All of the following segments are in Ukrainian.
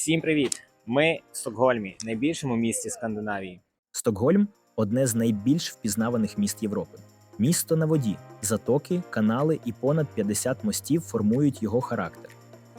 Всім привіт! Ми в Стокгольмі, найбільшому місті Скандинавії. Стокгольм одне з найбільш впізнаваних міст Європи. Місто на воді, затоки, канали і понад 50 мостів формують його характер.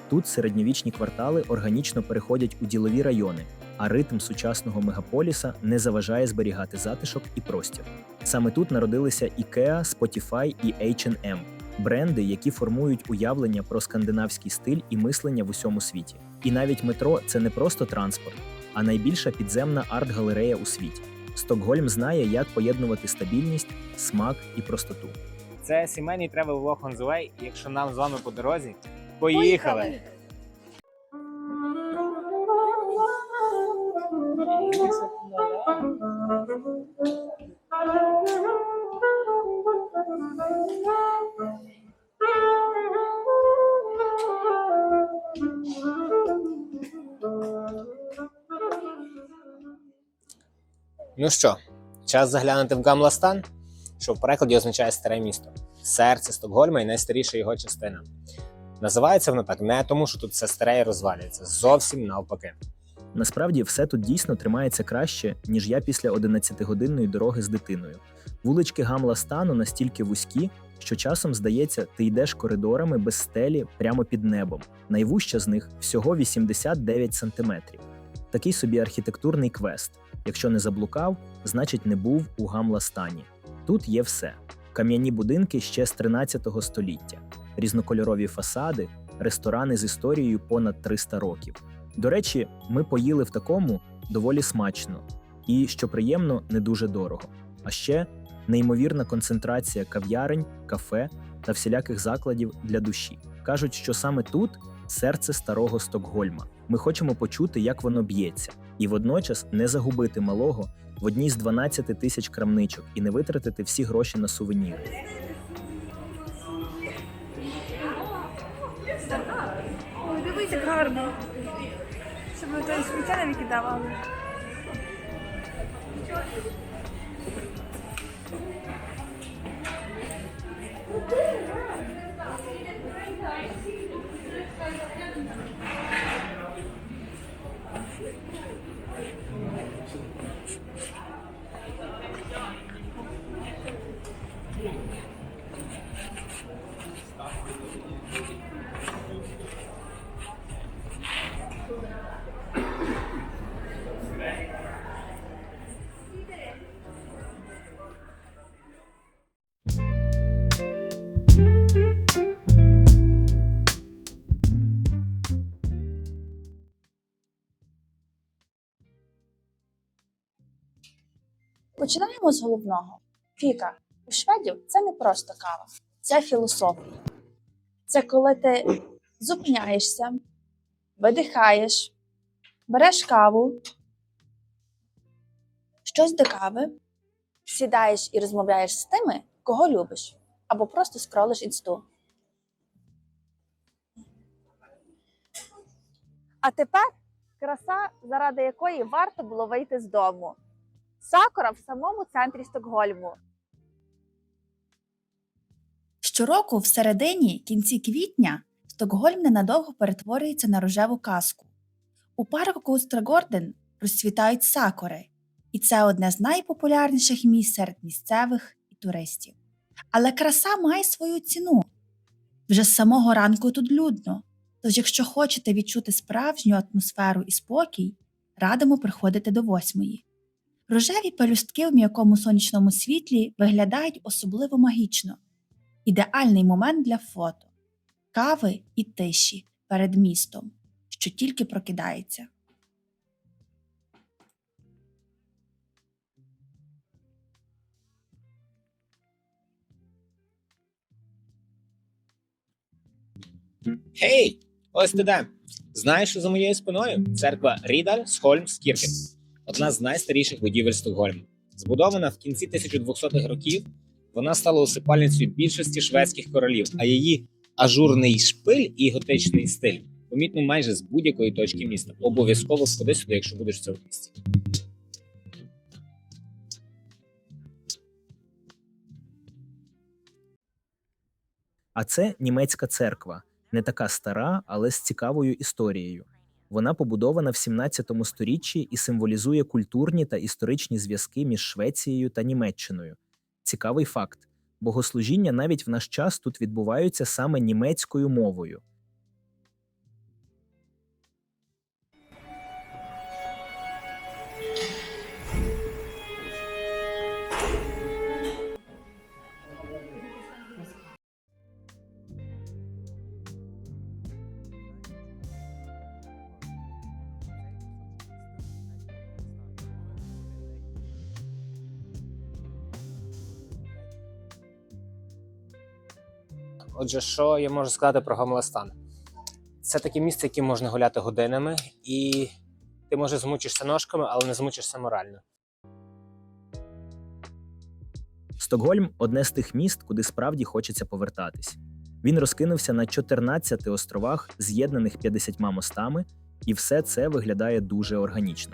Тут середньовічні квартали органічно переходять у ділові райони, а ритм сучасного мегаполіса не заважає зберігати затишок і простір. Саме тут народилися IKEA, Spotify і H&M – бренди, які формують уявлення про скандинавський стиль і мислення в усьому світі. І навіть метро це не просто транспорт, а найбільша підземна арт-галерея у світі. Стокгольм знає, як поєднувати стабільність, смак і простоту. Це сімейний тревел влог on the way. Якщо нам з вами по дорозі, поїхали! Ну що, час заглянути в Гамластан, що в перекладі означає старе місто, серце Стокгольма і найстаріша його частина. Називається воно так не тому, що тут все старе і розвалюється, зовсім навпаки. Насправді все тут дійсно тримається краще, ніж я після 11-годинної дороги з дитиною. Вулички Гамла стану настільки вузькі, що часом здається, ти йдеш коридорами без стелі прямо під небом. Найвужча з них всього 89 сантиметрів. Такий собі архітектурний квест. Якщо не заблукав, значить не був у Гамла-стані. Тут є все: кам'яні будинки ще з 13 століття, різнокольорові фасади, ресторани з історією понад 300 років. До речі, ми поїли в такому доволі смачно і, що приємно, не дуже дорого. А ще неймовірна концентрація кав'ярень, кафе та всіляких закладів для душі. Кажуть, що саме тут серце старого Стокгольма. Ми хочемо почути, як воно б'ється, і водночас не загубити малого в одній з 12 тисяч крамничок і не витратити всі гроші на сувеніри. Ой, дивись, як гарно. Щоб ми то сміття не Thank you. Починаємо з головного. Фіка. У шведів це не просто кава, це філософія. Це коли ти зупиняєшся, видихаєш, береш каву, щось до кави, сідаєш і розмовляєш з тими, кого любиш, або просто скролиш інсту. А тепер краса, заради якої варто було вийти з дому. Сакура в самому центрі Стокгольму. Щороку, в середині кінці квітня, Стокгольм ненадовго перетворюється на рожеву казку. У парку Страгорден розцвітають сакури, і це одне з найпопулярніших місць серед місцевих і туристів. Але краса має свою ціну. Вже з самого ранку тут людно. Тож, якщо хочете відчути справжню атмосферу і спокій, радимо приходити до восьмої. Рожеві пелюстки в м'якому сонячному світлі виглядають особливо магічно. Ідеальний момент для фото, кави і тиші перед містом, що тільки прокидається. Гей! Ось ти де! Знаєш, що за моєю спиною? Церква Рідаль Скіркен. Одна з найстаріших будівель Стокгольму. Збудована в кінці 1200-х років, вона стала усипальницею більшості шведських королів, а її ажурний шпиль і готичний стиль помітно майже з будь-якої точки міста. Обов'язково сходи сюди, якщо будеш в цьому місці. А це німецька церква, не така стара, але з цікавою історією. Вона побудована в 17 сторіччі і символізує культурні та історичні зв'язки між Швецією та Німеччиною. Цікавий факт: богослужіння навіть в наш час тут відбуваються саме німецькою мовою. Отже, що я можу сказати про Гамластан? Це таке місце, яке можна гуляти годинами, і ти може змучишся ножками, але не змучишся морально. Стокгольм одне з тих міст, куди справді хочеться повертатись. Він розкинувся на 14 островах, з'єднаних 50 мостами, і все це виглядає дуже органічно.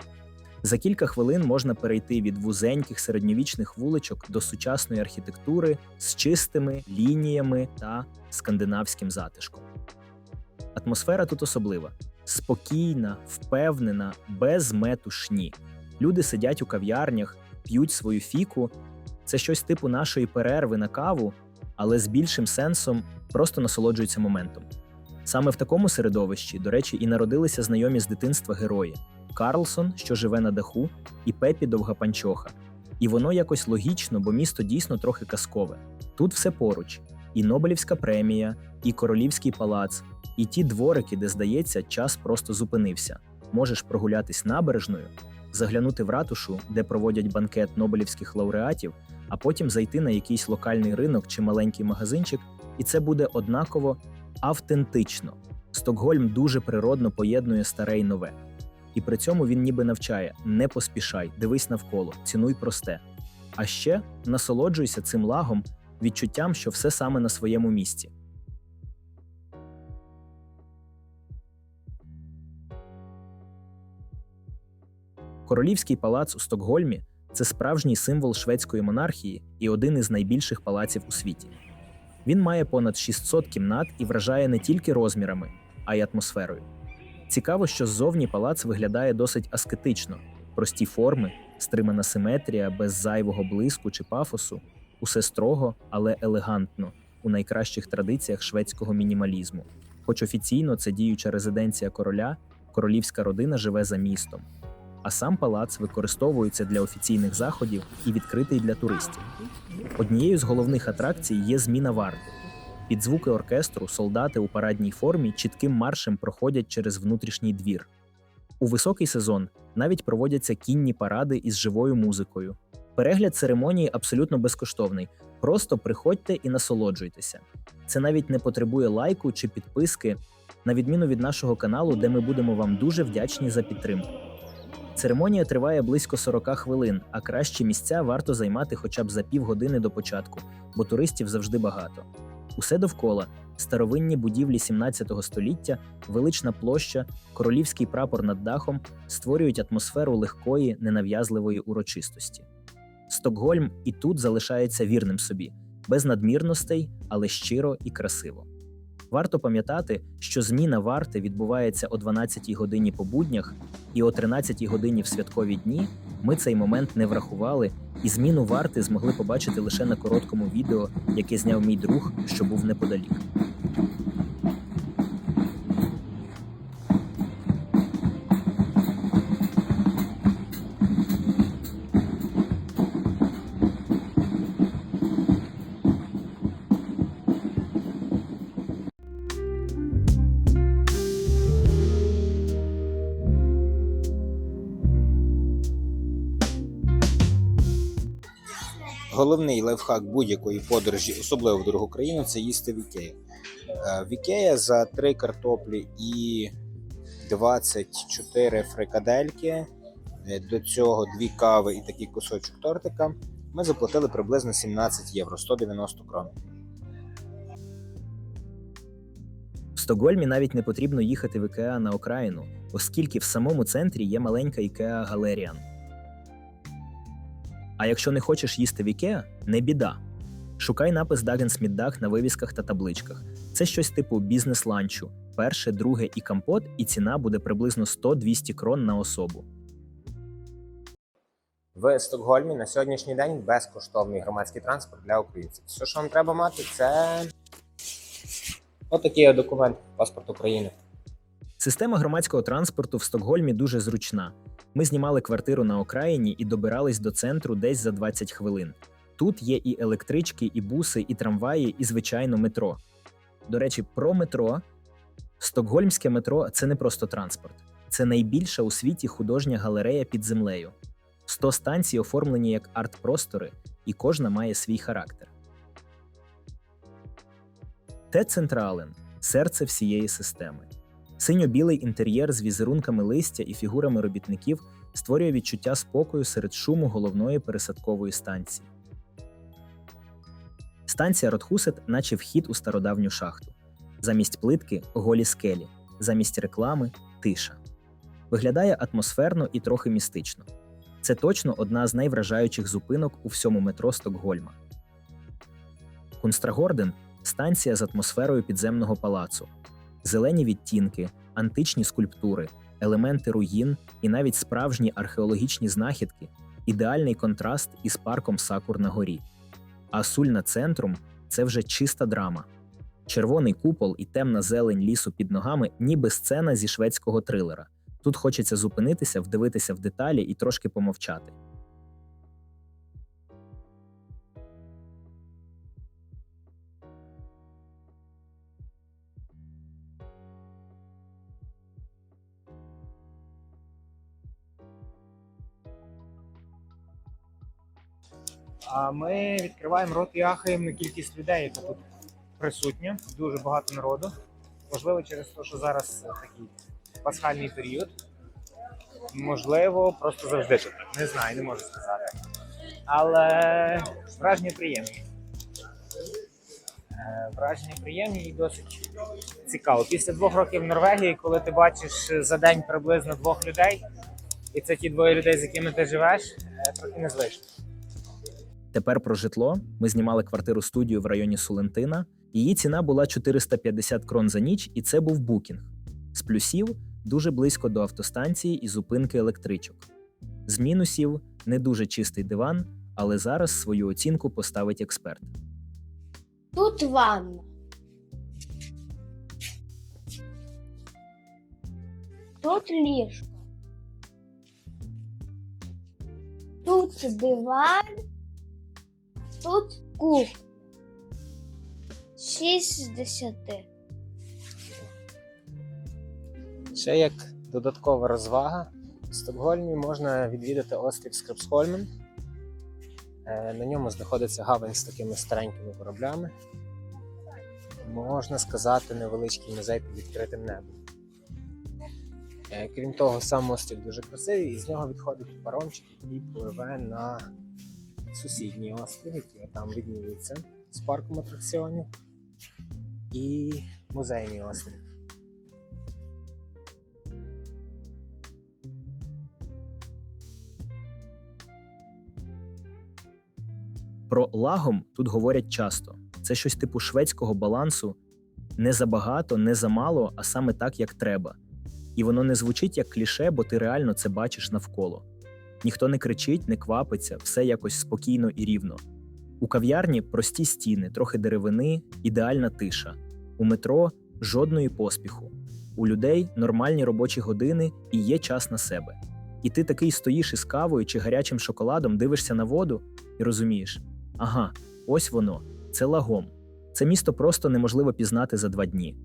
За кілька хвилин можна перейти від вузеньких середньовічних вуличок до сучасної архітектури з чистими лініями та скандинавським затишком. Атмосфера тут особлива: спокійна, впевнена, без метушні. Люди сидять у кав'ярнях, п'ють свою фіку. Це щось типу нашої перерви на каву, але з більшим сенсом просто насолоджуються моментом. Саме в такому середовищі, до речі, і народилися знайомі з дитинства герої Карлсон, що живе на даху, і Пепі Довгапанчоха. І воно якось логічно, бо місто дійсно трохи казкове. Тут все поруч: і Нобелівська премія, і Королівський палац, і ті дворики, де здається, час просто зупинився. Можеш прогулятись набережною, заглянути в ратушу, де проводять банкет нобелівських лауреатів, а потім зайти на якийсь локальний ринок чи маленький магазинчик, і це буде однаково автентично. Стокгольм дуже природно поєднує старе й нове. І при цьому він ніби навчає: не поспішай, дивись навколо, цінуй просте. А ще насолоджуйся цим лагом, відчуттям, що все саме на своєму місці. Королівський палац у Стокгольмі це справжній символ шведської монархії і один із найбільших палаців у світі. Він має понад 600 кімнат і вражає не тільки розмірами, а й атмосферою. Цікаво, що ззовні палац виглядає досить аскетично: прості форми, стримана симетрія без зайвого блиску чи пафосу, усе строго, але елегантно, у найкращих традиціях шведського мінімалізму. Хоч офіційно це діюча резиденція короля, королівська родина живе за містом. А сам палац використовується для офіційних заходів і відкритий для туристів. Однією з головних атракцій є зміна варти. Під звуки оркестру солдати у парадній формі чітким маршем проходять через внутрішній двір. У високий сезон навіть проводяться кінні паради із живою музикою. Перегляд церемонії абсолютно безкоштовний. Просто приходьте і насолоджуйтеся. Це навіть не потребує лайку чи підписки, на відміну від нашого каналу, де ми будемо вам дуже вдячні за підтримку. Церемонія триває близько 40 хвилин, а кращі місця варто займати хоча б за півгодини до початку, бо туристів завжди багато. Усе довкола старовинні будівлі 17 століття, велична площа, королівський прапор над дахом створюють атмосферу легкої, ненав'язливої урочистості. Стокгольм і тут залишається вірним собі, без надмірностей, але щиро і красиво. Варто пам'ятати, що зміна варти відбувається о 12-й годині по буднях, і о 13-й годині в святкові дні ми цей момент не врахували, і зміну варти змогли побачити лише на короткому відео, яке зняв мій друг, що був неподалік. Головний лайфхак будь-якої подорожі, особливо в дорогу країну, це їсти в Ікеї. Е, В Ікея за три картоплі і 24 фрикадельки, е, до цього дві кави і такий кусочок тортика. Ми заплатили приблизно 17 євро, 190 крон. В Стокгольмі навіть не потрібно їхати в Ікеа на окраїну, оскільки в самому центрі є маленька Ікеа Галеріан. А якщо не хочеш їсти в Ікеа, не біда. Шукай напис Dagens Middag на вивісках та табличках. Це щось типу бізнес-ланчу. перше, друге і компот, і ціна буде приблизно 100-200 крон на особу. В Стокгольмі на сьогоднішній день безкоштовний громадський транспорт для українців. Все, що вам треба мати, це отакий документ, паспорт України. Система громадського транспорту в Стокгольмі дуже зручна. Ми знімали квартиру на окраїні і добирались до центру десь за 20 хвилин. Тут є і електрички, і буси, і трамваї, і звичайно метро. До речі, про метро. Стокгольмське метро це не просто транспорт, це найбільша у світі художня галерея під землею. 100 станцій оформлені як арт-простори, і кожна має свій характер. Те Централен серце всієї системи. Синьо-білий інтер'єр з візерунками листя і фігурами робітників створює відчуття спокою серед шуму головної пересадкової станції. Станція Ротхусет, наче вхід у стародавню шахту. Замість плитки голі скелі, замість реклами тиша. Виглядає атмосферно і трохи містично. Це точно одна з найвражаючих зупинок у всьому метро Стокгольма. Кунстрагорден станція з атмосферою підземного палацу, зелені відтінки, античні скульптури, елементи руїн і навіть справжні археологічні знахідки ідеальний контраст із парком Сакур на горі. А Сульна центрум це вже чиста драма. Червоний купол і темна зелень лісу під ногами, ніби сцена зі шведського трилера. Тут хочеться зупинитися, вдивитися в деталі і трошки помовчати. А ми відкриваємо рот і ахаємо на кількість людей, яка тут присутня. Дуже багато народу. Можливо, через те, що зараз такий пасхальний період. Можливо, просто завжди тут. Не знаю, не можу сказати. Але враження приємні. Е, Враження приємні і досить цікаво. Після двох років в Норвегії, коли ти бачиш за день приблизно двох людей, і це ті двоє людей, з якими ти живеш, е, трохи незвично. Тепер про житло. Ми знімали квартиру студію в районі Сулентина. Її ціна була 450 крон за ніч, і це був букінг. З плюсів дуже близько до автостанції і зупинки електричок. З мінусів не дуже чистий диван, але зараз свою оцінку поставить експерт. Тут ванна. Тут ліжко. Тут диван. Тут кухня. 6 з 10. Ще як додаткова розвага, в Стокгольмі можна відвідати острів Скрипсхольмен. Е, На ньому знаходиться гавань з такими старенькими кораблями. Можна сказати, невеличкий музей під відкритим небом. Е, Крім того, сам острів дуже красивий, і з нього відходить паромчик, який пливе на сусідній острів, який там відмінюється з парком атракціонів, і музейний острів. Про лагом тут говорять часто. Це щось типу шведського балансу не забагато, не замало, а саме так, як треба. І воно не звучить як кліше, бо ти реально це бачиш навколо. Ніхто не кричить, не квапиться, все якось спокійно і рівно. У кав'ярні прості стіни, трохи деревини, ідеальна тиша. У метро жодної поспіху. У людей нормальні робочі години і є час на себе. І ти такий стоїш із кавою чи гарячим шоколадом, дивишся на воду і розумієш: ага, ось воно, це лагом. Це місто просто неможливо пізнати за два дні.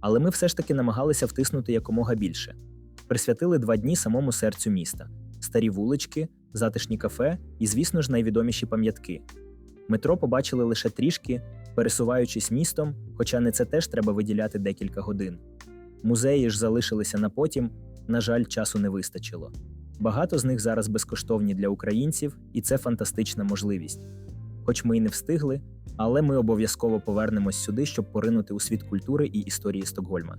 Але ми все ж таки намагалися втиснути якомога більше. Присвятили два дні самому серцю міста: старі вулички, затишні кафе і, звісно ж, найвідоміші пам'ятки. Метро побачили лише трішки, пересуваючись містом, хоча не це теж треба виділяти декілька годин. Музеї ж залишилися на потім, на жаль, часу не вистачило. Багато з них зараз безкоштовні для українців, і це фантастична можливість. Хоч ми й не встигли, але ми обов'язково повернемось сюди, щоб поринути у світ культури і історії Стокгольма.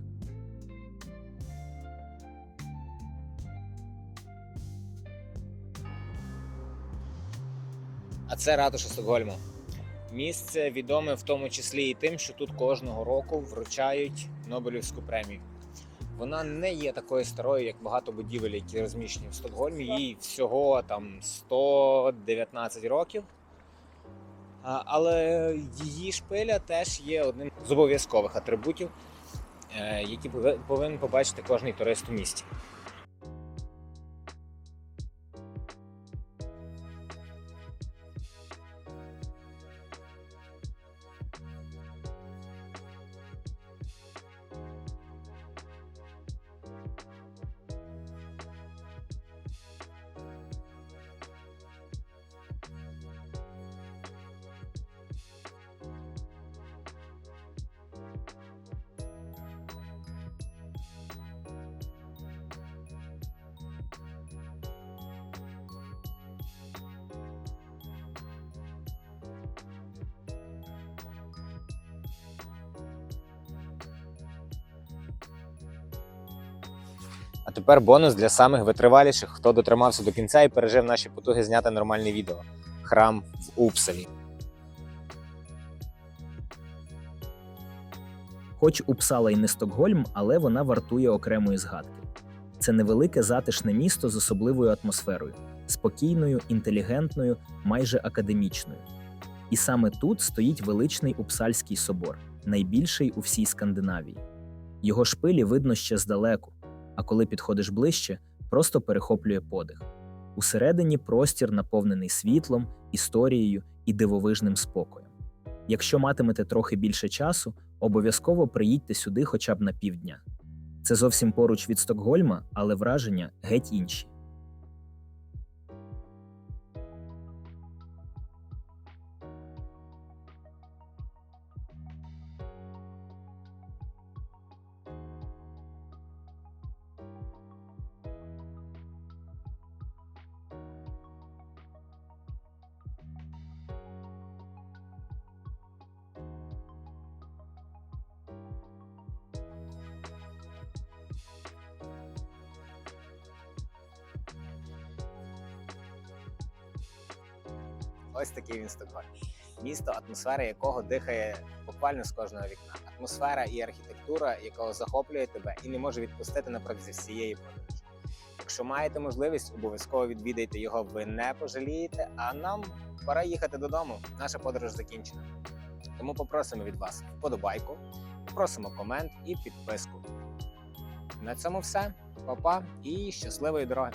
А це ратуша Стокгольму. Місце відоме в тому числі і тим, що тут кожного року вручають Нобелівську премію. Вона не є такою старою, як багато будівель, які розміщені в Стокгольмі. Їй всього там 119 років. Але її шпиля теж є одним з обов'язкових атрибутів, е, які повинен побачити кожний турист у місті. Тепер бонус для самих витриваліших, хто дотримався до кінця і пережив наші потуги зняти нормальне відео. Храм в Упсалі. Хоч Упсала і не Стокгольм, але вона вартує окремої згадки. Це невелике затишне місто з особливою атмосферою, спокійною, інтелігентною, майже академічною. І саме тут стоїть величний Упсальський собор, найбільший у всій Скандинавії. Його шпилі видно ще здалеку, а коли підходиш ближче, просто перехоплює подих. Усередині простір наповнений світлом, історією і дивовижним спокоєм. Якщо матимете трохи більше часу, обов'язково приїдьте сюди хоча б на півдня. Це зовсім поруч від Стокгольма, але враження геть інші. Ось такий він Стокгольм. Місто, атмосфера якого дихає буквально з кожного вікна. Атмосфера і архітектура, якого захоплює тебе і не може відпустити на протязі всієї подорожі. Якщо маєте можливість, обов'язково відвідайте його, ви не пожалієте, а нам пора їхати додому. Наша подорож закінчена. Тому попросимо від вас вподобайку, просимо комент і підписку. На цьому все. Па-па і щасливої дороги!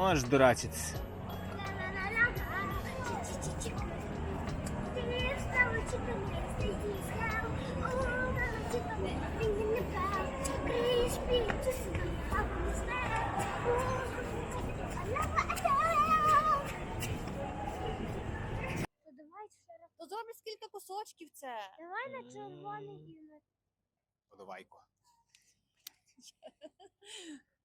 Можеш дурачитися. То зробиш кілька кусочків це. Давай на червоний і на Подавайку.